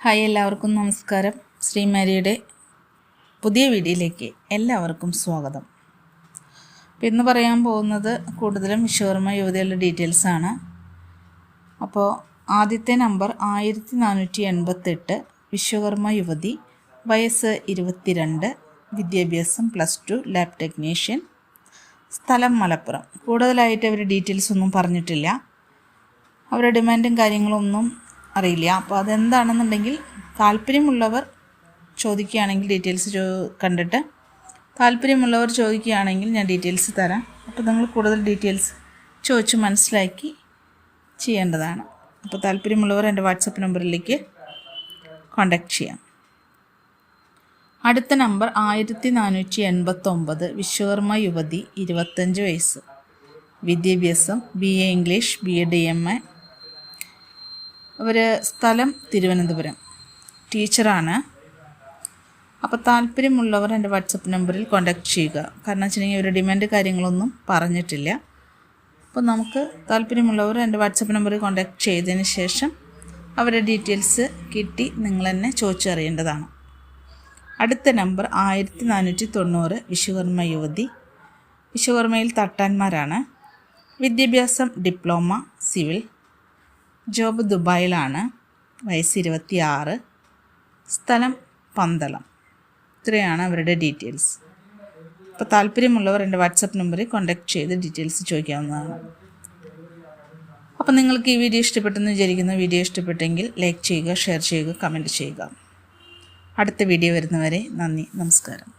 Hi എല്ലാവർക്കും നമസ്കാരം. ശ്രീമാരിയുടെ പുതിയ വീഡിയോയിലേക്ക് എല്ലാവർക്കും സ്വാഗതം. അപ്പോൾ ഇന്ന് പറയാൻ പോകുന്നത് കൂടുതലും വിശ്വകർമ്മ യുവതികളുടെ ഡീറ്റെയിൽസ് ആണ്. അപ്പോൾ ആദ്യത്തെ നമ്പർ ആയിരത്തി നാനൂറ്റി എൺപത്തെട്ട് വിശ്വകർമ്മ യുവതി വയസ്സ് ഇരുപത്തിരണ്ട് വിദ്യാഭ്യാസം പ്ലസ് ടു ലാബ് ടെക്നീഷ്യൻ സ്ഥലം മലപ്പുറം. കൂടുതലായിട്ട് അവർ ഡീറ്റെയിൽസ് ഒന്നും പറഞ്ഞിട്ടില്ല. അവരുടെ ഡിമാൻഡും കാര്യങ്ങളൊന്നും അറിയില്ല. അപ്പോൾ അതെന്താണെന്നുണ്ടെങ്കിൽ താല്പര്യമുള്ളവർ ചോദിക്കുകയാണെങ്കിൽ ഡീറ്റെയിൽസ് ചോ കണ്ടിട്ട് താല്പര്യമുള്ളവർ ചോദിക്കുകയാണെങ്കിൽ ഞാൻ ഡീറ്റെയിൽസ് തരാം. അപ്പോൾ നിങ്ങൾ കൂടുതൽ ഡീറ്റെയിൽസ് ചോദിച്ച് മനസ്സിലാക്കി ചെയ്യേണ്ടതാണ്. അപ്പോൾ താല്പര്യമുള്ളവർ എന്റെ വാട്സപ്പ് നമ്പറിലേക്ക് കോണ്ടാക്ട് ചെയ്യാം. അടുത്ത നമ്പർ ആയിരത്തി നാനൂറ്റി എൺപത്തൊമ്പത് വിശ്വകർമ്മ യുവതി ഇരുപത്തഞ്ച് വയസ്സ്. വിദ്യാഭ്യാസം B A English B Ed M A. അവർ സ്ഥലം തിരുവനന്തപുരം. ടീച്ചറാണ്. അപ്പോൾ താല്പര്യമുള്ളവർ എന്റെ വാട്സപ്പ് നമ്പറിൽ കോൺടാക്റ്റ് ചെയ്യുക. കാരണം വെച്ചിട്ടുണ്ടെങ്കിൽ ഒരു ഡിമാൻഡ് കാര്യങ്ങളൊന്നും പറഞ്ഞിട്ടില്ല. അപ്പോൾ നമുക്ക് താല്പര്യമുള്ളവർ എന്റെ വാട്സപ്പ് നമ്പറിൽ കോൺടാക്റ്റ് ചെയ്തതിന് ശേഷം അവരുടെ ഡീറ്റെയിൽസ് കിട്ടി നിങ്ങൾ തന്നെ ചോദിച്ചറിയേണ്ടതാണ്. അടുത്ത നമ്പർ ആയിരത്തി നാനൂറ്റി തൊണ്ണൂറ് വിശ്വകർമ്മ യുവതി. വിശ്വകർമ്മയിൽ തട്ടാന്മാരാണ്. വിദ്യാഭ്യാസം ഡിപ്ലോമ സിവിൽ. ജോബ് ദുബായിലാണ് വയസ്സ് ഇരുപത്തി ആറ് സ്ഥലം പന്തളം. ഇത്രയാണ് അവരുടെ ഡീറ്റെയിൽസ് അപ്പോൾ താല്പര്യമുള്ളവർ എന്റെ വാട്സപ്പ് നമ്പറിൽ കോൺടാക്ട് ചെയ്ത് ഡീറ്റെയിൽസ് ചോദിക്കാവുന്നതാണ്. അപ്പോൾ നിങ്ങൾക്ക് ഈ വീഡിയോ ഇഷ്ടപ്പെട്ടെന്ന് വിചാരിക്കുന്ന. വീഡിയോ ഇഷ്ടപ്പെട്ടെങ്കിൽ ലൈക്ക് ചെയ്യുക ഷെയർ ചെയ്യുക കമന്റ് ചെയ്യുക. അടുത്ത വീഡിയോ വരുന്നവരെ നന്ദി നമസ്കാരം.